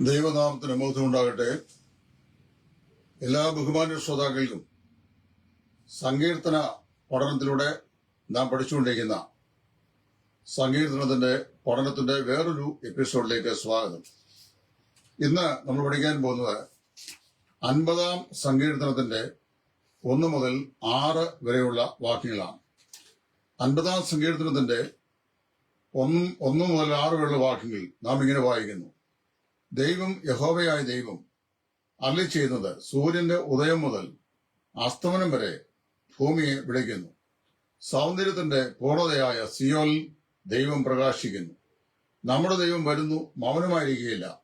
ദൈവനാമത്തിന് ബോധം ഉണ്ടാകട്ടെ എല്ലാ ബഹുമാന ശ്രോതാക്കൾക്കും സങ്കീർത്തന പഠനത്തിലൂടെ നാം പഠിച്ചുകൊണ്ടിരിക്കുന്ന സങ്കീർത്തനത്തിന്റെ പഠനത്തിന്റെ വേറൊരു എപ്പിസോഡിലേക്ക് സ്വാഗതം. ഇന്ന് നമ്മൾ പഠിക്കാൻ പോകുന്നത് അൻപതാം സങ്കീർത്തനത്തിന്റെ ഒന്ന് മുതൽ ആറ് വരെയുള്ള വാക്യങ്ങളാണ്. അൻപതാം സങ്കീർത്തനത്തിന്റെ ഒന്ന് ഒന്ന് മുതൽ ആറ് വരെയുള്ള വാക്യങ്ങൾ നാം ഇങ്ങനെ വായിക്കുന്നു. ദൈവം യഹോവയായ ദൈവം അള്ളി ചെയ്യുന്നത് സൂര്യന്റെ ഉദയം മുതൽ അസ്തമനം വരെ ഭൂമിയെ വിളിക്കുന്നു സൗന്ദര്യത്തിന്റെ പൂർണതയായ സിയോൽ ദൈവം പ്രകാശിക്കുന്നു. നമ്മുടെ ദൈവം വരുന്നു മൗനമായിരിക്കുകയില്ല.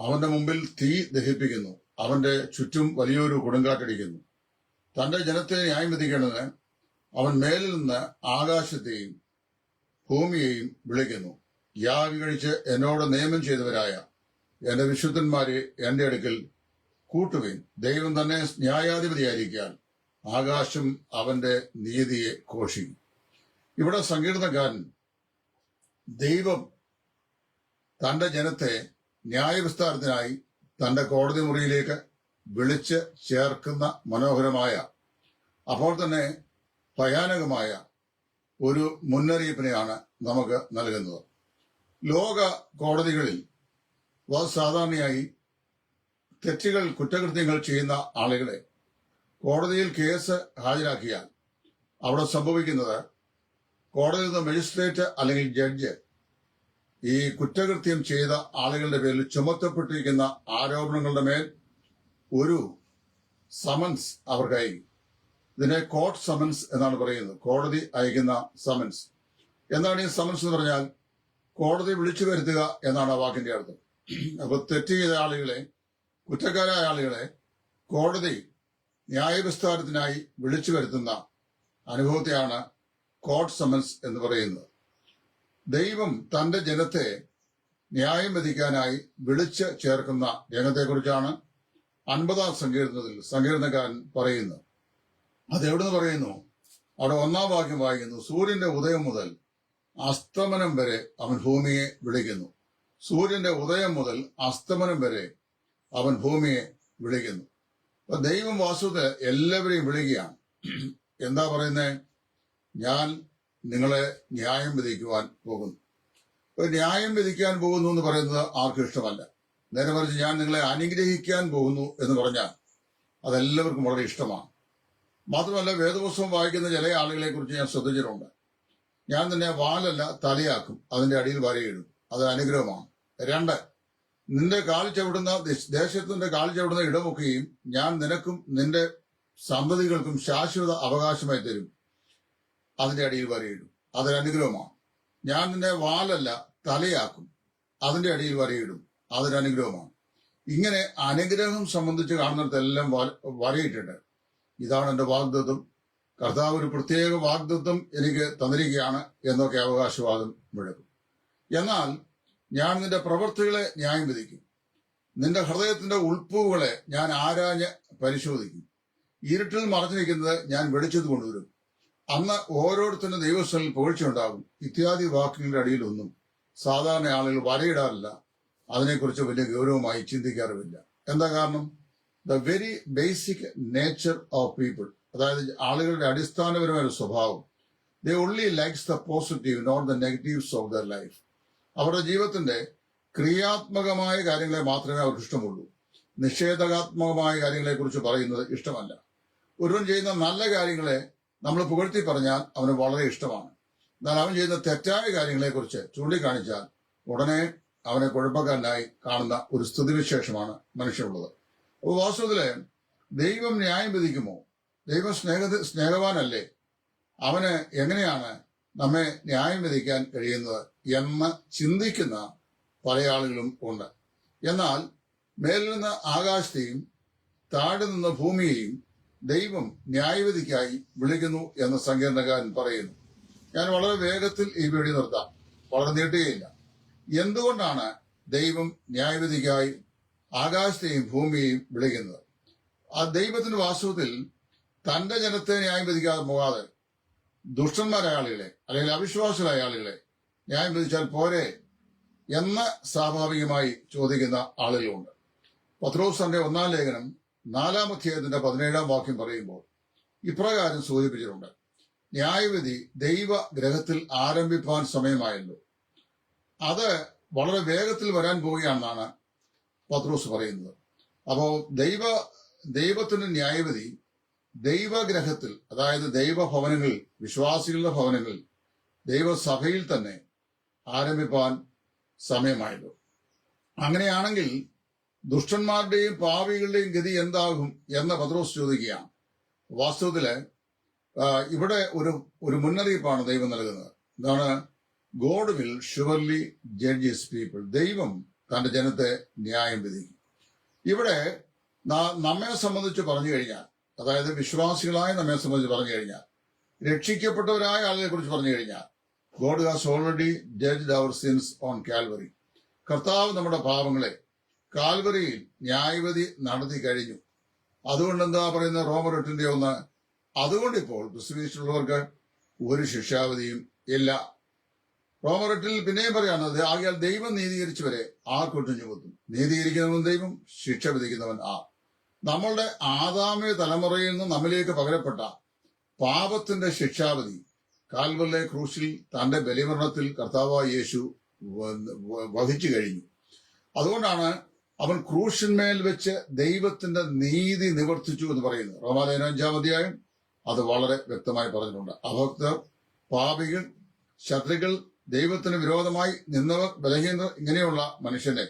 അവന്റെ മുമ്പിൽ തീ ദഹിപ്പിക്കുന്നു. അവന്റെ ചുറ്റും വലിയൊരു കൊടുങ്കാറ്റടിക്കുന്നു. തന്റെ ജനത്തെ ന്യായം വിധിക്കേണ്ടതിന് അവൻ മേലിൽ നിന്ന് ആകാശത്തെയും ഭൂമിയെയും വിളിക്കുന്നു. യാഗ കഴിച്ച് എന്നോട് നിയമം ചെയ്തവരായ എന്റെ വിശുദ്ധന്മാരെ എന്റെ അടുക്കൽ കൂട്ടുവേൻ. ദൈവം തന്നെ ന്യായാധിപതിയായിരിക്കാൻ ആകാശം അവന്റെ നീതിയെ ഘോഷിക്കും. ഇവിടെ സങ്കീർണക്കാരൻ ദൈവം തന്റെ ജനത്തെ ന്യായവിസ്താരത്തിനായി തന്റെ കോടതി മുറിയിലേക്ക് വിളിച്ച് ചേർക്കുന്ന മനോഹരമായ അപ്പോൾ തന്നെ ഭയാനകമായ ഒരു മുന്നറിയിപ്പിനെയാണ് നമുക്ക് നൽകുന്നത്. ലോക കോടതികളിൽ സാധാരണയായി തെറ്റുകൾ കുറ്റകൃത്യങ്ങൾ ചെയ്യുന്ന ആളുകളെ കോടതിയിൽ കേസ് ഹാജരാക്കിയാൽ അവിടെ സംഭവിക്കുന്നത് കോടതിയിൽ നിന്ന് മജിസ്ട്രേറ്റ് അല്ലെങ്കിൽ ജഡ്ജ് ഈ കുറ്റകൃത്യം ചെയ്ത ആളുകളുടെ പേരിൽ ചുമത്തപ്പെട്ടിരിക്കുന്ന ആരോപണങ്ങളുടെ മേൽ ഒരു സമൻസ് അവർക്ക് അയക്കും ഇതിനെ കോർട്ട് സമൻസ് എന്നാണ് പറയുന്നത്. കോടതി അയക്കുന്ന സമൻസ് എന്താണ് ഈ സമൻസ് എന്ന് പറഞ്ഞാൽ കോടതി വിളിച്ചു വരുത്തുക എന്നാണ് ആ വാക്കിന്റെ അർത്ഥം. അപ്പൊ തെറ്റ് ചെയ്ത ആളുകളെ കുറ്റക്കാരായ ആളുകളെ കോടതി ന്യായവിസ്താരത്തിനായി വിളിച്ചു വരുത്തുന്ന അനുഭവത്തെയാണ് കോർട്ട് സമൻസ് എന്ന് പറയുന്നത്. ദൈവം തന്റെ ജനത്തെ ന്യായം വിധിക്കാനായി വിളിച്ച് ചേർക്കുന്ന രംഗത്തെക്കുറിച്ചാണ് അൻപതാം സങ്കീർണത്തിൽ സങ്കീർണക്കാരൻ പറയുന്നത്. അതെവിടുന്ന് പറയുന്നു? അവിടെ ഒന്നാം വാക്യം വായിക്കുന്നു. സൂര്യന്റെ ഉദയം മുതൽ അസ്തമനം വരെ അവൻ ഭൂമിയെ വിളിക്കുന്നു. സൂര്യന്റെ ഉദയം മുതൽ അസ്തമനം വരെ അവൻ ഭൂമിയെ വിളിക്കുന്നു. അപ്പൊ ദൈവം വാസ്തുത എല്ലാവരെയും വിളിക്കുകയാണ്. എന്താ പറയുന്നത് ഞാൻ നിങ്ങളെ ന്യായം വിധിക്കുവാൻ പോകുന്നു. ഒരു ന്യായം വിധിക്കാൻ പോകുന്നു എന്ന് പറയുന്നത് ആർക്കും ഇഷ്ടമല്ല. നേരെ മറിച്ച് ഞാൻ നിങ്ങളെ അനുഗ്രഹിക്കാൻ പോകുന്നു എന്ന് പറഞ്ഞാൽ അതെല്ലാവർക്കും വളരെ ഇഷ്ടമാണ്. മാത്രമല്ല വേദപുസ്തകം വായിക്കുന്ന ചില ആളുകളെ കുറിച്ച് ഞാൻ ശ്രദ്ധിച്ചിട്ടുണ്ട്. ഞാൻ തന്നെ വാലല്ല തലയാക്കും അതിന്റെ അടിയിൽ വരയിടും. അത് അനുഗ്രഹമാണ്. രണ്ട് നിന്റെ കാൽ ചവിടുന്ന ദേശത്തിന്റെ കാൽ ചവിടുന്ന ഇടമൊക്കെയും ഞാൻ നിനക്കും നിന്റെ സന്തതികൾക്കും ശാശ്വത അവകാശമായി തരും. അതിന്റെ അടിയിൽ വരയിടും. അതൊരു അനുഗ്രഹമാണ്. ഞാൻ നിന്നെ വാലല്ല തലയാക്കും. അതിന്റെ അടിയിൽ വരയിടും. അതൊരു അനുഗ്രഹമാണ്. ഇങ്ങനെ അനുഗ്രഹം സംബന്ധിച്ച് കാണുന്നിടത്തെല്ലാം വര- വരയിട്ടിട്ട് ഇതാണ് എന്റെ വാഗ്ദത്വം കർത്താവ് ഒരു പ്രത്യേക വാഗ്ദത്വം എനിക്ക് തന്നിരിക്കുകയാണ് എന്നൊക്കെ അവകാശവാദം മുഴക്കും. എന്നാൽ ഞാൻ നിന്റെ പ്രവൃത്തികളെ ന്യായം വിധിക്കും. നിന്റെ ഹൃദയത്തിന്റെ ഉൾപ്പൂവുകളെ ഞാൻ ആരാഞ്ഞ് പരിശോധിക്കും. ഇരുട്ടിൽ മറഞ്ഞിരിക്കുന്നത് ഞാൻ വെളിച്ചത് കൊണ്ടുവരും. അന്ന് ഓരോരുത്തരുടെ ദൈവസ്ഥലിൽ പുകഴ്ചയുണ്ടാകും. ഇത്യാദി വാക്കുകളുടെ അടിയിലൊന്നും സാധാരണ ആളുകൾ വരയിടാറില്ല അതിനെക്കുറിച്ച് വലിയ ഗൗരവമായി ചിന്തിക്കാറുമില്ല. എന്താ കാരണം? The very basic nature of people അതായത് ആളുകളുടെ അടിസ്ഥാനപരമായ സ്വഭാവം. The only likes the positive not the negatives of the life അവരുടെ ജീവിതത്തിന്റെ ക്രിയാത്മകമായ കാര്യങ്ങളെ മാത്രമേ അവർക്ക് ഇഷ്ടമുള്ളൂ. നിഷേധകാത്മകമായ കാര്യങ്ങളെ കുറിച്ച് പറയുന്നത് ഇഷ്ടമല്ല. ഒരുവൻ ചെയ്യുന്ന നല്ല കാര്യങ്ങളെ നമ്മൾ പുകഴ്ത്തി പറഞ്ഞാൽ അവന് വളരെ ഇഷ്ടമാണ്. എന്നാൽ അവൻ ചെയ്യുന്ന തെറ്റായ കാര്യങ്ങളെ കുറിച്ച് ചൂണ്ടിക്കാണിച്ചാൽ ഉടനെ അവനെ കുഴപ്പക്കാരനായി കാണുന്ന ഒരു സ്ഥിതിവിശേഷമാണ് മനുഷ്യനുള്ളത്. അപ്പോൾ വാസ്തവത്തിൽ ദൈവം ന്യായം വിധിക്കുമോ? ദൈവം സ്നേഹ സ്നേഹവാനല്ലേ? അവന് എങ്ങനെയാണ് നമ്മെ ന്യായം വിധിക്കാൻ കഴിയുന്നത്? എന്ന് ചിന്തിക്കുന്ന പല ആളുകളും ഉണ്ട്. എന്നാൽ മേലിൽ നിന്ന് ആകാശത്തെയും താഴെ നിന്ന് ഭൂമിയെയും ദൈവം ന്യായവിധിക്കായി വിളിക്കുന്നു എന്ന് സങ്കീർണകാരൻ പറയുന്നു. ഞാൻ വളരെ വേഗത്തിൽ ഈ വീഡിയോ നിർത്താം. വളരെ നീട്ടുകയില്ല എന്തുകൊണ്ടാണ് ദൈവം ന്യായവിധിക്കായി ആകാശത്തെയും ഭൂമിയെയും വിളിക്കുന്നത്? ആ ദൈവത്തിന്റെ വാസ്തവത്തിൽ തന്റെ ജനത്തെ ന്യായം വിധിക്കാതെ പോകാതെ ദുഷ്ടന്മാരായ ആളുകളെ അല്ലെങ്കിൽ അവിശ്വാസികളായ ആളുകളെ ന്യായം വിധിച്ചാൽ പോരെ എന്ന് സ്വാഭാവികമായി ചോദിക്കുന്ന ആളുകളുണ്ട്. പത്രോസന്റെ ഒന്നാം ലേഖനം നാലാം അധ്യായത്തിന്റെ പതിനേഴാം വാക്യം പറയുമ്പോൾ ഇപ്രകാരം സൂചിപ്പിച്ചിട്ടുണ്ട്. ന്യായവിധി ദൈവ ഗ്രഹത്തിൽ ആരംഭിപ്പാൻ സമയമായല്ലോ. അത് വളരെ വേഗത്തിൽ വരാൻ പോവുകയാണെന്നാണ് പത്രോസ് പറയുന്നത്. അപ്പോ ദൈവ ദൈവത്തിന്റെ ന്യായവിധി ദൈവഗ്രഹത്തിൽ അതായത് ദൈവഭവനങ്ങളിൽ വിശ്വാസികളുടെ ഭവനങ്ങളിൽ ദൈവസഭയിൽ തന്നെ ആരംഭിപ്പാൻ സമയമായത്. അങ്ങനെയാണെങ്കിൽ ദുഷ്ടന്മാരുടെയും പാവികളുടെയും ഗതി എന്താകും എന്ന പത്രോസ് ചോദിക്കുകയാണ്. വാസ്തവത്തിൽ ഇവിടെ ഒരു ഒരു മുന്നറിയിപ്പാണ് ദൈവം നൽകുന്നത്. എന്താണ്? God will surely judges people ദൈവം തന്റെ ജനത്തെ ന്യായം വിധിക്കും. ഇവിടെ നമ്മെ സംബന്ധിച്ച് പറഞ്ഞു കഴിഞ്ഞാൽ അതായത് വിശ്വാസികളായ നമ്മെ സംബന്ധിച്ച് പറഞ്ഞു കഴിഞ്ഞാൽ രക്ഷിക്കപ്പെട്ടവരായ ആളുകളെ കുറിച്ച് പറഞ്ഞു കഴിഞ്ഞാൽ God has already judge our sins on Calvary. കർത്താവ് നമ്മുടെ പാപങ്ങളെ കാൽവറിയിൽ ന്യായവിധി നടത്തി കഴിഞ്ഞു. അതുകൊണ്ട് എന്താ പറയുന്ന റോമർ എട്ടിന്റെ ഒന്ന്? അതുകൊണ്ട് ഇപ്പോൾ ക്രിസ്തുവിച്ചുള്ളവർക്ക് ഒരു ശിക്ഷാവധിയും ഇല്ല. റോമർ എട്ടിൽ പിന്നെയും പറയാണത് ആകയാൽ ദൈവം നീതീകരിച്ചവരെ ആ കുറ്റം ചുമത്തും നീതീകരിക്കുന്നവൻ ദൈവം ശിക്ഷ വിധിക്കുന്നവൻ ആ നമ്മളുടെ ആദാമ്യ തലമുറയിൽ നിന്ന് നമ്മിലേക്ക് പകരപ്പെട്ട പാപത്തിന്റെ ശിക്ഷാവധി കാൽവല്ലെ ക്രൂശിൽ തന്റെ ബലിമരണത്തിൽ കർത്താവായ യേശു വ- വ- വഹിച്ചു കഴിഞ്ഞു. അതുകൊണ്ടാണ് അവൻ ക്രൂശിന്മേൽ വെച്ച് ദൈവത്തിന്റെ നീതി നിവർത്തിച്ചു എന്ന് പറയുന്നത്. റോമാലയന അഞ്ചാം അധ്യായം അത് വളരെ വ്യക്തമായി പറഞ്ഞിട്ടുണ്ട്. അഭക്തർ പാപികൾ ശത്രുക്കൾ ദൈവത്തിന് വിരോധമായി നിന്നവർ ബലഹീനർ ഇങ്ങനെയുള്ള മനുഷ്യനെ.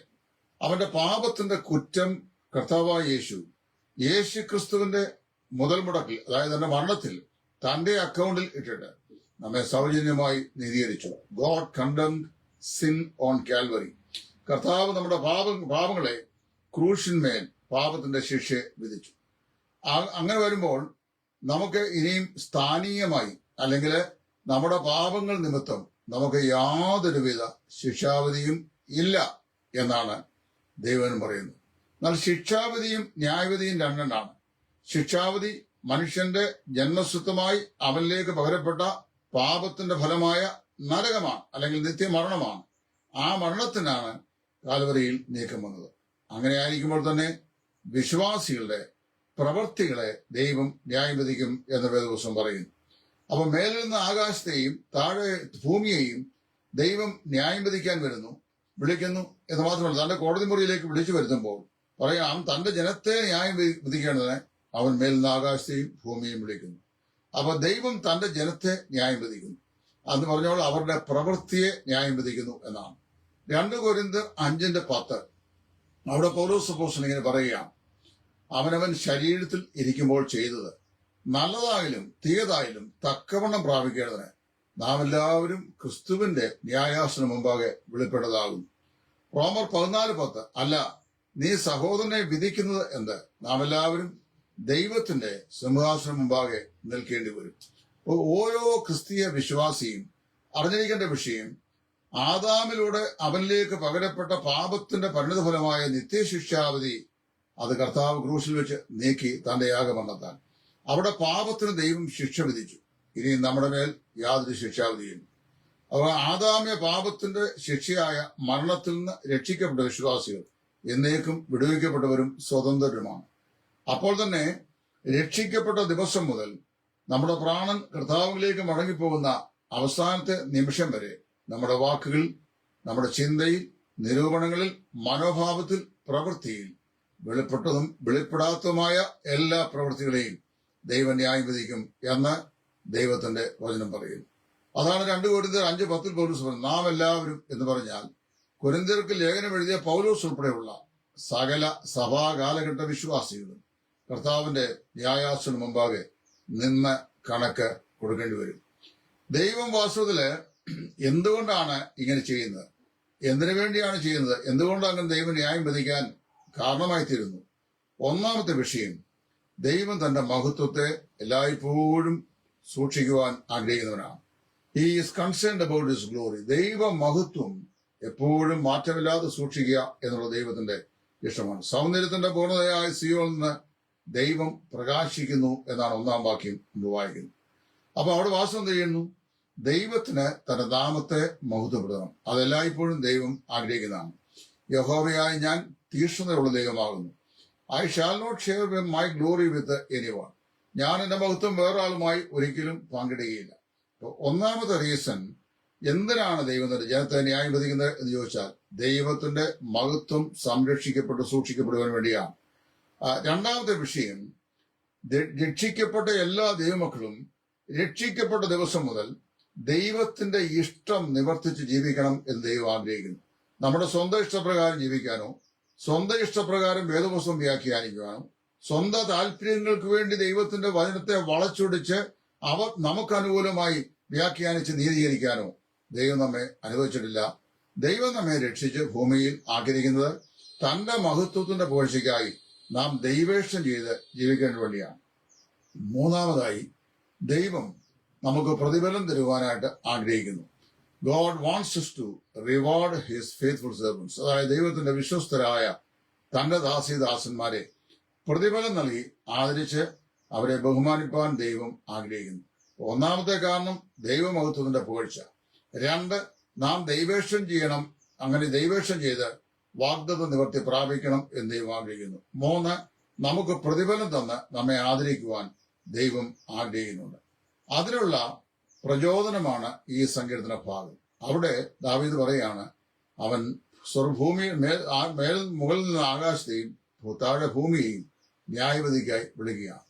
അവന്റെ പാപത്തിന്റെ കുറ്റം കർത്താവായ യേശു യേശു ക്രിസ്തുവിന്റെ മുതൽ മുടക്കിൽ അതായത് തന്റെ മരണത്തിൽ തന്റെ അക്കൗണ്ടിൽ ഇട്ടിട്ട് നമ്മെ സൗജന്യമായി നീതീകരിച്ചു. God condemn sin on Calvary കർത്താവ് നമ്മുടെ പാപ പാപങ്ങളെ ക്രൂശിന്മേൽ പാപത്തിന്റെ ശിക്ഷ വിധിച്ചു. അങ്ങനെ വരുമ്പോൾ നമുക്ക് ഇനിയും സ്ഥാനീയമായി അല്ലെങ്കിൽ നമ്മുടെ പാപങ്ങൾ നിമിത്തം നമുക്ക് യാതൊരുവിധ ശിക്ഷാവിധിയും ഇല്ല എന്നാണ് ദൈവനും പറയുന്നത്. എന്നാൽ ശിക്ഷാവിധിയും ന്യായവിധിയും രണ്ടെണ്ണാണ്. ശിക്ഷാവിധി മനുഷ്യന്റെ ജന്മസ്വത്വമായി അവനിലേക്ക് പകരപ്പെട്ട പാപത്തിന്റെ ഫലമായ നരകമാണ് അല്ലെങ്കിൽ നിത്യമരണമാണ്. ആ മരണത്തിനാണ് കാൽവരിയിൽ നീക്കം വന്നത്. അങ്ങനെ ആയിരിക്കുമ്പോൾ തന്നെ വിശ്വാസികളുടെ പ്രവർത്തികളെ ദൈവം ന്യായം വിധിക്കും എന്ന് വേദവസം പറയുന്നു. അപ്പൊ മേലിൽ നിന്ന് ആകാശത്തെയും താഴെ ഭൂമിയെയും ദൈവം ന്യായം വിധിക്കാൻ വരുന്നു വിളിക്കുന്നു എന്ന് മാത്രമല്ല തന്റെ കോടതി മുറിയിലേക്ക് വിളിച്ചു വരുത്തുമ്പോൾ പറയാം തന്റെ ജനത്തെ ന്യായം വിധി- വിധിക്കേണ്ടതിന് അവൻ മേലിൽ നിന്ന് ആകാശത്തെയും ഭൂമിയെയും വിളിക്കുന്നു. അപ്പൊ ദൈവം തന്റെ ജനത്തെ ന്യായം വിധിക്കുന്നു. അന്ന് പറഞ്ഞോൾ അവരുടെ പ്രവൃത്തിയെ ന്യായം വിധിക്കുന്നു എന്നാണ്. രണ്ട് കൊരിന്ത് അഞ്ചിന്റെ പത്ത്. അവിടെ പൗലോസ് പോസ്റ്റൻ ഇങ്ങനെ പറയുകയാണ്. അവനവൻ ശരീരത്തിൽ ഇരിക്കുമ്പോൾ ചെയ്തത് നല്ലതായാലും തീയതായാലും തക്കവണ്ണം പ്രാപിക്കേണ്ടതിന് നാം എല്ലാവരും ക്രിസ്തുവിന്റെ ന്യായാസന മുമ്പാകെ വെളിപ്പെട്ടതാകുന്നു. റോമർ പതിനാല് പത്ത്. അല്ല നീ സഹോദരനെ വിധിക്കുന്നത് എന്ത്? നാം എല്ലാവരും ദൈവത്തിന്റെ സിംഹാസനം മുമ്പാകെ നിൽക്കേണ്ടി വരും. അപ്പോൾ ഓരോ ക്രിസ്തീയ വിശ്വാസിയും അറിഞ്ഞിരിക്കേണ്ട വിഷയം ആദാമിലൂടെ അവനിലേക്ക് പകരപ്പെട്ട പാപത്തിന്റെ പരിണിതഫലമായ നിത്യശിക്ഷാവധി അത് കർത്താവ് ക്രൂശിൽ വെച്ച് നീക്കി തന്റെ യാഗമണ്ണത്താൻ അവിടെ പാപത്തിന് ദൈവം ശിക്ഷ വിധിച്ചു. ഇനി നമ്മുടെ മേൽ യാതൊരു ശിക്ഷാവിധിയും അവ ആദാമ്യ പാപത്തിന്റെ ശിക്ഷയായ മരണത്തിൽ നിന്ന് രക്ഷിക്കപ്പെട്ട വിശ്വാസികൾ എന്നേക്കും വിടുവിക്കപ്പെട്ടവരും സ്വതന്ത്രരുമാണ്. അപ്പോൾ തന്നെ രക്ഷിക്കപ്പെട്ട ദിവസം മുതൽ നമ്മുടെ പ്രാണൻ കർത്താവിലേക്ക് മടങ്ങിപ്പോകുന്ന അവസാനത്തെ നിമിഷം വരെ നമ്മുടെ വാക്കുകൾ നമ്മുടെ ചിന്തയിൽ നിരൂപണങ്ങളിൽ മനോഭാവത്തിൽ പ്രവൃത്തിയിൽ വെളിപ്പെട്ടതും വെളിപ്പെടാത്തതുമായ എല്ലാ പ്രവൃത്തികളെയും ദൈവം ന്യായം വിധിക്കും എന്ന് ദൈവത്തിന്റെ വചനം പറയുന്നു. അതാണ് രണ്ടു കോരിന്തർ അഞ്ച് പത്തിൽ പൗലൂസ് പറഞ്ഞു നാം എല്ലാവരും എന്ന് പറഞ്ഞാൽ കുരിന്തർക്ക് ലേഖനം എഴുതിയ പൗലൂസ് ഉൾപ്പെടെയുള്ള സകല സഭാകാലഘട്ട വിശ്വാസികളും കർത്താവിന്റെ ന്യായാസിനു മുമ്പാകെ നിന്ന് കണക്ക് കൊടുക്കേണ്ടി വരും. ദൈവം വാസ്തവത്തിൽ എന്തുകൊണ്ടാണ് ഇങ്ങനെ ചെയ്യുന്നത്? എന്തിനു വേണ്ടിയാണ് ചെയ്യുന്നത്? എന്തുകൊണ്ടാണ് ദൈവം ന്യായം വിധിക്കാൻ കാരണമായി തീരുന്നു ഒന്നാമത്തെ വിഷയം ദൈവം തന്റെ മഹത്വത്തെ എല്ലായ്പ്പോഴും സൂക്ഷിക്കുവാൻ ആഗ്രഹിക്കുന്നവനാണ്. He is concerned about his glory ദൈവ മഹത്വം എപ്പോഴും മാറ്റമില്ലാതെ സൂക്ഷിക്കുക എന്നുള്ള ദൈവത്തിന്റെ ഇഷ്ടമാണ്. സൗന്ദര്യത്തിന്റെ പൂർണതയായ സിയോയിൽ നിന്ന് ദൈവം പ്രകാശിക്കുന്നു എന്നാണ് ഒന്നാം വാക്യം നമ്മൾ വായിക്കുന്നത്. അപ്പൊ അവിടെ വാസം എന്ത് ചെയ്യുന്നു? ദൈവത്തിന് തന്റെ നാമത്തെ മഹത്വപ്പെടുത്തണം. അതെല്ലായ്പ്പോഴും ദൈവം ആഗ്രഹിക്കുന്നതാണ്. യഹോവയായി ഞാൻ തീക്ഷ്ണതയുള്ള ദൈവമാകുന്നു. I shall not share my glory with anyone ഞാൻ എന്റെ മഹത്വം വേറൊരാളുമായി ഒരിക്കലും പങ്കിടുകയില്ല. ഒന്നാമത്തെ റീസൺ എന്തിനാണ് ദൈവം ജനത്തെ ന്യായം വിധിക്കുന്നത് എന്ന് ചോദിച്ചാൽ ദൈവത്തിന്റെ മഹത്വം സംരക്ഷിക്കപ്പെട്ട് സൂക്ഷിക്കപ്പെടുവാൻ വേണ്ടിയാണ്. രണ്ടാമത്തെ വിഷയം രക്ഷിക്കപ്പെട്ട എല്ലാ ദൈവമക്കളും രക്ഷിക്കപ്പെട്ട ദിവസം മുതൽ ദൈവത്തിന്റെ ഇഷ്ടം നിവർത്തിച്ച് ജീവിക്കണം എന്ന് ദൈവം ആഗ്രഹിക്കുന്നു. നമ്മുടെ സ്വന്തം ഇഷ്ടപ്രകാരം ജീവിക്കാനോ സ്വന്തം ഇഷ്ടപ്രകാരം വേദപുസ്തകം വ്യാഖ്യാനിക്കുവാനോ സ്വന്തം താല്പര്യങ്ങൾക്ക് വേണ്ടി ദൈവത്തിന്റെ വചനത്തെ വളച്ചൊടിച്ച് അവ നമുക്ക് അനുകൂലമായി വ്യാഖ്യാനിച്ച് നീതീകരിക്കാനോ ദൈവം നമ്മെ അനുവദിച്ചിട്ടില്ല. ദൈവം നമ്മെ രക്ഷിച്ച് ഭൂമിയിൽ ആഗ്രഹിക്കുന്നത് തന്റെ മഹത്വത്തിന്റെ പുകഴ്ചയ്ക്കായി നാം ദൈവേഷ്ടം ചെയ്ത് ജീവിക്കേണ്ട വേണ്ടിയാണ് മൂന്നാമതായി ദൈവം നമുക്ക് പ്രതിഫലം തരുവാനായിട്ട് ആഗ്രഹിക്കുന്നു. God wants to reward his faithful servants അതായത് ദൈവത്തിന്റെ വിശ്വസ്തരായ തന്റെ ദാസിദാസന്മാരെ പ്രതിഫലം നൽകി ആദരിച്ച് അവരെ ബഹുമാനിപ്പാൻ ദൈവം ആഗ്രഹിക്കുന്നു. ഒന്നാമത്തെ കാരണം ദൈവമഹത്വത്തിന്റെ പുകഴ്ച. രണ്ട് നാം ദൈവേഷം ചെയ്യണം. അങ്ങനെ ദൈവേഷം ചെയ്ത് വാഗ്ദത്ത നിവർത്തി പ്രാപിക്കണം എന്ന് ദൈവം ആഗ്രഹിക്കുന്നു. മൂന്ന് നമുക്ക് പ്രതിഫലം തന്ന് നമ്മെ ആദരിക്കുവാൻ ദൈവം ആഗ്രഹിക്കുന്നുണ്ട്. അതിനുള്ള പ്രചോദനമാണ് ഈ സങ്കീർത്തന ഭാഗം. അവിടെ ദാവീദ് പറയാണ് അവൻ സ്വർഭൂമി മേൽ മേൽ മുകളിൽ നിന്ന് ആകാശത്തെയും താഴെ ഭൂമിയെയും ന്യായവതിക്കായി വിളിക്കുകയാണ്.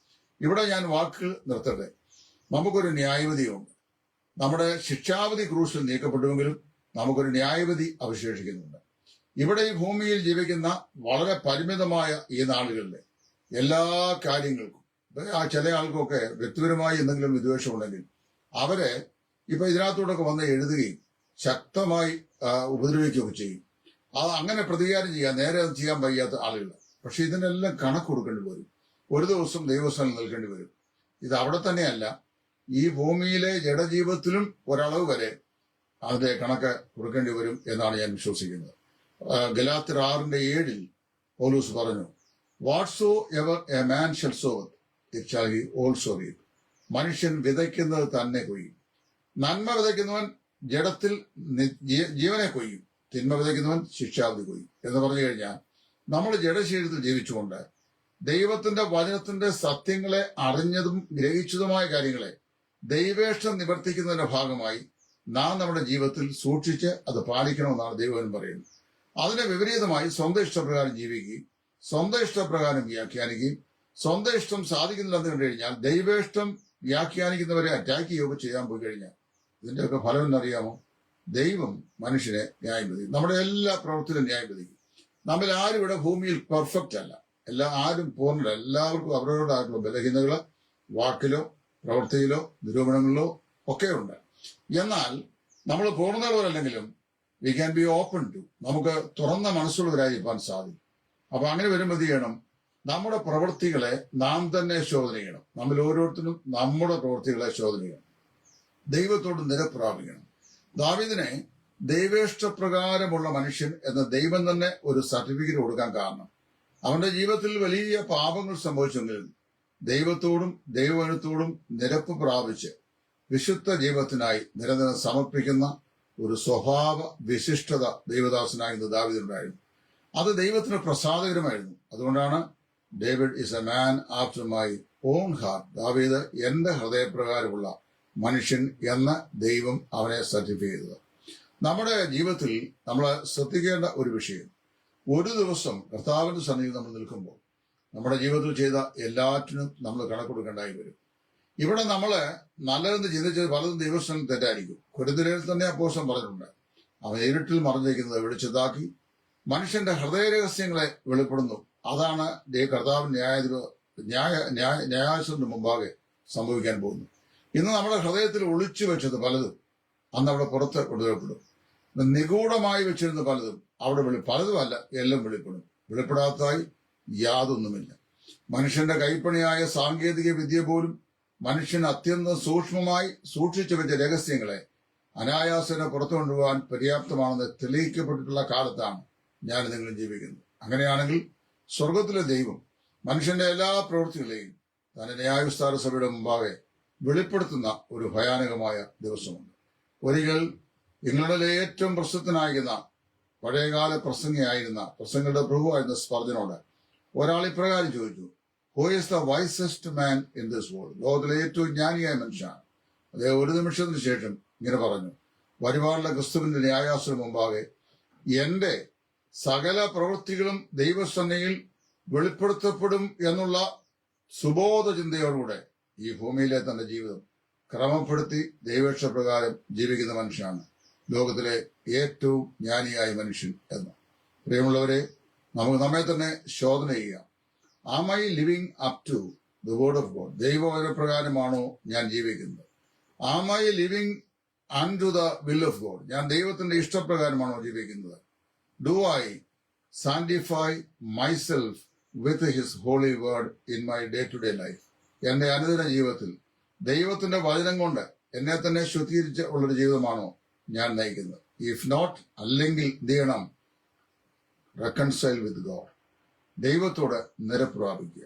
ഇവിടെ ഞാൻ വാക്കുകൾ നിർത്തട്ടെ. നമുക്കൊരു ന്യായവതിയുണ്ട് നമ്മുടെ ശിക്ഷാവധി ക്രൂശിൽ നീക്കപ്പെട്ടുവെങ്കിലും നമുക്കൊരു ന്യായവതി അവശേഷിക്കുന്നുണ്ട്. ഇവിടെ ഈ ഭൂമിയിൽ ജീവിക്കുന്ന വളരെ പരിമിതമായ ഈ നാളുകളിലെ എല്ലാ കാര്യങ്ങൾക്കും ആ ചില ആൾക്കൊക്കെ വ്യക്തിപരമായി എന്തെങ്കിലും വിദ്വേഷമുണ്ടെങ്കിൽ അവരെ ഇപ്പൊ ഇതിനകത്തൂടൊക്കെ വന്ന് എഴുതുകയും ശക്തമായി ഉപദ്രവിക്കുകയൊക്കെ ചെയ്യും. അത് അങ്ങനെ പ്രതികാരം ചെയ്യാൻ നേരെ അത് ചെയ്യാൻ വയ്യാത്ത ആളുകൾ പക്ഷെ ഇതിനെല്ലാം കണക്ക് കൊടുക്കേണ്ടി വരും. ഒരു ദിവസം ദൈവസ്ഥാനം നൽകേണ്ടി വരും. ഇത് അവിടെ തന്നെയല്ല. ഈ ഭൂമിയിലെ ജഡജീവിതത്തിലും ഒരളവ് വരെ അതിന്റെ കണക്ക് കൊടുക്കേണ്ടി വരും എന്നാണ് ഞാൻ വിശ്വസിക്കുന്നത്. ആ, ഗലാത്യർ ആറിന്റെ ഏഴിൽ പോലൂസ് പറഞ്ഞു whatsoever a man shall sow it he also reap. മനുഷ്യൻ വിതയ്ക്കുന്നത് തന്നെ കൊയ്യും. നന്മ വിതയ്ക്കുന്നവൻ ജഡത്തിൽ ജീവനെ കൊയ്യും. തിന്മ വിതയ്ക്കുന്നവൻ ശിക്ഷാവധി കൊയ്യും. എന്ന് പറഞ്ഞു കഴിഞ്ഞാൽ നമ്മൾ ജഡശരീരത്തിൽ ജീവിച്ചുകൊണ്ട് ദൈവത്തിന്റെ വചനത്തിന്റെ സത്യങ്ങളെ അറിഞ്ഞതും ഗ്രഹിച്ചതുമായ കാര്യങ്ങളെ ദൈവേഷ്ടം നിവർത്തിക്കുന്നതിന്റെ ഭാഗമായി നാം നമ്മുടെ ജീവിതത്തിൽ സൂക്ഷിച്ച് അത് പാലിക്കണമെന്നാണ് ദൈവം പറയുന്നത്. അതിന് വിപരീതമായി സ്വന്തം ഇഷ്ടപ്രകാരം ജീവിക്കുകയും സ്വന്തം ഇഷ്ടപ്രകാരം വ്യാഖ്യാനിക്കുകയും സ്വന്തം ഇഷ്ടം സാധിക്കുന്നില്ലെന്ന് കണ്ടു കഴിഞ്ഞാൽ ദൈവേഷ്ടം വ്യാഖ്യാനിക്കുന്നവരെ അറ്റാക്ക് ചെയ്യുകയൊക്കെ ചെയ്യാൻ പോയി കഴിഞ്ഞാൽ ഇതിന്റെയൊക്കെ ഫലം എന്നറിയാമോ? ദൈവം മനുഷ്യനെ ന്യായം വിധിക്കും. നമ്മുടെ എല്ലാ പ്രവൃത്തിയിലും ന്യായം വിധിക്കും. നമ്മൾ ആരും ഇവിടെ ഭൂമിയിൽ പെർഫെക്റ്റ് അല്ല. എല്ലാ ആരും പൂർണ എല്ലാവർക്കും അവരവരുടേതായിട്ടുള്ള ബലഹീനതകൾ വാക്കിലോ പ്രവൃത്തിയിലോ നിരൂപണങ്ങളിലോ ഒക്കെ ഉണ്ട് എന്നാൽ നമ്മൾ പൂർണതകളല്ലെങ്കിലും we can be open to നമുക്ക് തുറന്ന മനസ്സുള്ളവരായി മനസ്സുള്ളവരായിരിക്കാൻ സാധിക്കും. അപ്പൊ അങ്ങനെ വരുമ്പോൾ ചെയ്യണം? നമ്മുടെ പ്രവൃത്തികളെ നാം തന്നെ ശോധന ചെയ്യണം. നമ്മൾ ഓരോരുത്തരും നമ്മുടെ പ്രവൃത്തികളെ ശോധന ചെയ്യണം. ദൈവത്തോട് നിരപ്രാപിക്കണം ദാവിദിനെ ദൈവേഷ്ടപ്രകാരമുള്ള മനുഷ്യൻ എന്ന ദൈവം തന്നെ ഒരു സർട്ടിഫിക്കറ്റ് കൊടുക്കാൻ കാരണം. അവന്റെ ജീവിതത്തിൽ വലിയ പാപങ്ങൾ സംഭവിച്ചെങ്കിലും ദൈവത്തോടും ദൈവവനത്തോടും നിരപ്പ് പ്രാപിച്ച് വിശുദ്ധ ജീവിതത്തിനായി നിരന്തരം സമർപ്പിക്കുന്ന ഒരു സ്വഭാവ വിശിഷ്ടത ദൈവദാസനായിരുന്നു ദാവിദുണ്ടായിരുന്നു അത് ദൈവത്തിന് പ്രസാദകരമായിരുന്നു. അതുകൊണ്ടാണ് David is a man after my own heart. ദാവീദ് എന്റെ ഹൃദയപ്രകാരമുള്ള മനുഷ്യൻ എന്ന ദൈവം അവനെ സർട്ടിഫൈ ചെയ്തത്. നമ്മുടെ ജീവിതത്തിൽ നമ്മൾ ശ്രദ്ധിക്കേണ്ട ഒരു വിഷയം ഒരു ദിവസം കർത്താവിന്റെ സന്നിധിയിൽ നമ്മൾ നിൽക്കുമ്പോൾ നമ്മുടെ ജീവിതത്തിൽ ചെയ്ത എല്ലാറ്റിനും നമ്മൾ കണക്ക് കൊടുക്കേണ്ടായി വരും. ഇവിടെ നമ്മൾ നല്ലതെന്ന് ചിന്തിച്ചത് പലതും ദൈവസ്ഥനം തെറ്റായിരിക്കും. കുരുതിരയിൽ തന്നെ അപ്പോസം പറഞ്ഞിട്ടുണ്ട്. അവൻ ഇരുട്ടിൽ മറഞ്ഞിരിക്കുന്നത് വെളിച്ചതാക്കി മനുഷ്യന്റെ ഹൃദയ രഹസ്യങ്ങളെ വെളിപ്പെടുന്നു. അതാണ് കർത്താവ് ന്യായാധിപ ന്യായ ന്യായ ന്യായാസത്തിന് മുമ്പാകെ സംഭവിക്കാൻ പോകുന്നു ഇന്ന് നമ്മുടെ ഹൃദയത്തിൽ ഒളിച്ചു വെച്ചത് പലതും അന്ന് അവിടെ പുറത്ത് കൊണ്ടുവരപ്പെടും നിഗൂഢമായി വെച്ചിരുന്ന പലതും അവിടെ വെളി പലതുമല്ല എല്ലാം വെളിപ്പെടും. വെളിപ്പെടാത്തതായി യാതൊന്നുമില്ല. മനുഷ്യന്റെ കൈപ്പണിയായ സാങ്കേതിക വിദ്യ പോലും മനുഷ്യൻ അത്യന്തം സൂക്ഷ്മമായി സൂക്ഷിച്ചു വെച്ച രഹസ്യങ്ങളെ അനായാസന പുറത്തു കൊണ്ടുപോകാൻ പര്യാപ്തമാണെന്ന് തെളിയിക്കപ്പെട്ടിട്ടുള്ള കാലത്താണ് ഞാൻ നിങ്ങൾ ജീവിക്കുന്നത്. അങ്ങനെയാണെങ്കിൽ സ്വർഗത്തിലെ ദൈവം മനുഷ്യന്റെ എല്ലാ പ്രവൃത്തികളെയും തന്റെ ന്യായവിസ്താര സഭയുടെ മുമ്പാകെ വെളിപ്പെടുത്തുന്ന ഒരു ഭയാനകമായ ദിവസമുണ്ട്. ഒരിക്കൽ ഇംഗ്ലണ്ടിലെ ഏറ്റവും പ്രസിദ്ധനായിരുന്ന പഴയകാല പ്രസംഗിയായിരുന്ന പ്രസംഗങ്ങളുടെ പ്രഭുവായിരുന്ന സ്പർജനോട് ഒരാൾ ഇപ്രകാരം ചോദിച്ചു who is the wisest man in this world ലോകത്തിലെ ഏറ്റവും ജ്ഞാനിയായ മനുഷ്യനാണ്. അദ്ദേഹം ഒരു നിമിഷത്തിന് ശേഷം ഇങ്ങനെ പറഞ്ഞു. വരുവാനുള്ള ക്രിസ്തുവിന്റെ ന്യായാസനം മുമ്പാകെ എന്റെ സകല പ്രവൃത്തികളും ദൈവസന്നയിൽ വെളിപ്പെടുത്തപ്പെടും എന്നുള്ള സുബോധ ചിന്തയോടുകൂടെ ഈ ഭൂമിയിലെ തന്റെ ജീവിതം ക്രമപ്പെടുത്തി ദൈവേക്ഷപ്രകാരം ജീവിക്കുന്ന മനുഷ്യനാണ്. ലോകത്തിലെ ഏറ്റവും ജ്ഞാനിയായ മനുഷ്യൻ എന്ന്. പ്രിയമുള്ളവരെ നമുക്ക് നമ്മെ തന്നെ ശോധന ചെയ്യാം. Am I living up to the word of God ദൈവവചനപ്രകാരമാണോ ഞാൻ ജീവിക്കുന്നത്? Am I living unto the will of of God ഞാൻ ദൈവത്തിന്റെ ഇഷ്ടപ്രകാരമാണോ ജീവിക്കുന്നത്? Do I sanctify myself with his holy word in my day to day life എന്റെ അനുദിന ജീവിതത്തിൽ ദൈവത്തിന്റെ വചനം കൊണ്ട് എന്നെ തന്നെ ശുദ്ധീകരിച്ച് ഉള്ളൊരു ജീവിതമാണോ ഞാൻ നയിക്കുന്നത്? ഇഫ് നോട്ട് അല്ലെങ്കിൽ ചെയ്യണം? റെക്കൺസൈൽ വിത്ത് ഗോഡ് ദൈവത്തോട് നിരപ്രാപിക്കുക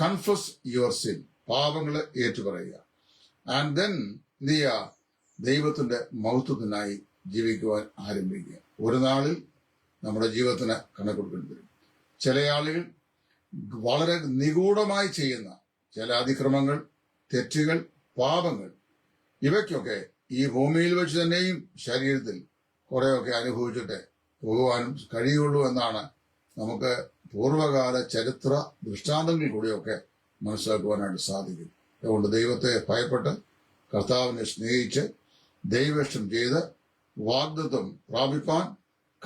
കൺഫസ് യുവർ സിൻ പാപങ്ങളെ ഏറ്റുപറയുക. ആൻഡ് ദെൻ നീ ദൈവത്തിന്റെ മഹത്വത്തിനായി ജീവിക്കുവാൻ ആരംഭിക്കുക. ഒരു നാളിൽ നമ്മുടെ ജീവിതത്തിന് കണക്കെടുക്കേണ്ടി വരും. ചില ആളുകൾ വളരെ നിഗൂഢമായി ചെയ്യുന്ന ചില അതിക്രമങ്ങൾ തെറ്റുകൾ പാപങ്ങൾ ഇവയ്ക്കൊക്കെ ഈ ഭൂമിയിൽ വെച്ച് തന്നെയും ശരീരത്തിൽ കുറെയൊക്കെ അനുഭവിച്ചിട്ട് പോകുവാനും കഴിയുള്ളൂ എന്നാണ് നമുക്ക് പൂർവകാല ചരിത്ര ദൃഷ്ടാന്തങ്ങളിൽ കൂടിയൊക്കെ മനസ്സിലാക്കുവാനായിട്ട് സാധിക്കും. അതുകൊണ്ട് ദൈവത്തെ ഭയപ്പെട്ട് കർത്താവിനെ സ്നേഹിച്ച് ദൈവേഷ്ടം ചെയ്ത് വാഗ്ദത്വം പ്രാപിപ്പാൻ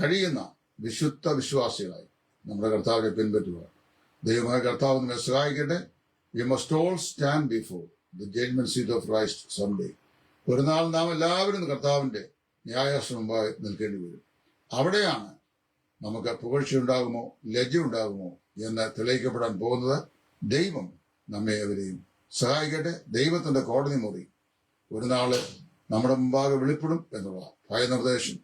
കഴിയുന്ന വിശുദ്ധ വിശ്വാസികളായി നമ്മുടെ കർത്താവിനെ പിൻപറ്റുക ദൈവമായ കർത്താവ് നമ്മെ സഹായിക്കട്ടെ. We must all stand before the judgement seat of Christ someday ഒരു നാൾ നാം എല്ലാവരും കർത്താവിന്റെ ന്യായാശ്രമമായി നിൽക്കേണ്ടി വരും. അവിടെയാണ് നമുക്ക് പുകഴ്ച ഉണ്ടാകുമോ ലജ്ജ ഉണ്ടാകുമോ എന്ന് തെളിയിക്കപ്പെടാൻ പോകുന്നത് ദൈവം നമ്മെ അവരെയും സഹായിക്കട്ടെ. ദൈവത്തിന്റെ കോടതി മുറി ഒരു നാൾ നമ്മുടെ മുമ്പാകെ വെളിപ്പെടും എന്നുള്ള ഭയനിർദ്ദേശം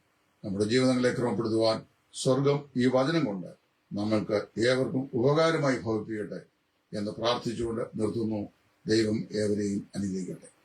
നമ്മുടെ ജീവിതങ്ങളെ ക്രമപ്പെടുത്തുവാൻ സ്വർഗം ഈ വചനം കൊണ്ട് നമ്മൾക്ക് ഏവർക്കും ഉപകാരമായി ഭവിപ്പിക്കട്ടെ എന്ന് പ്രാർത്ഥിച്ചുകൊണ്ട് നിർത്തുന്നു. ദൈവം ഏവരെയും അനുഗ്രഹിക്കട്ടെ.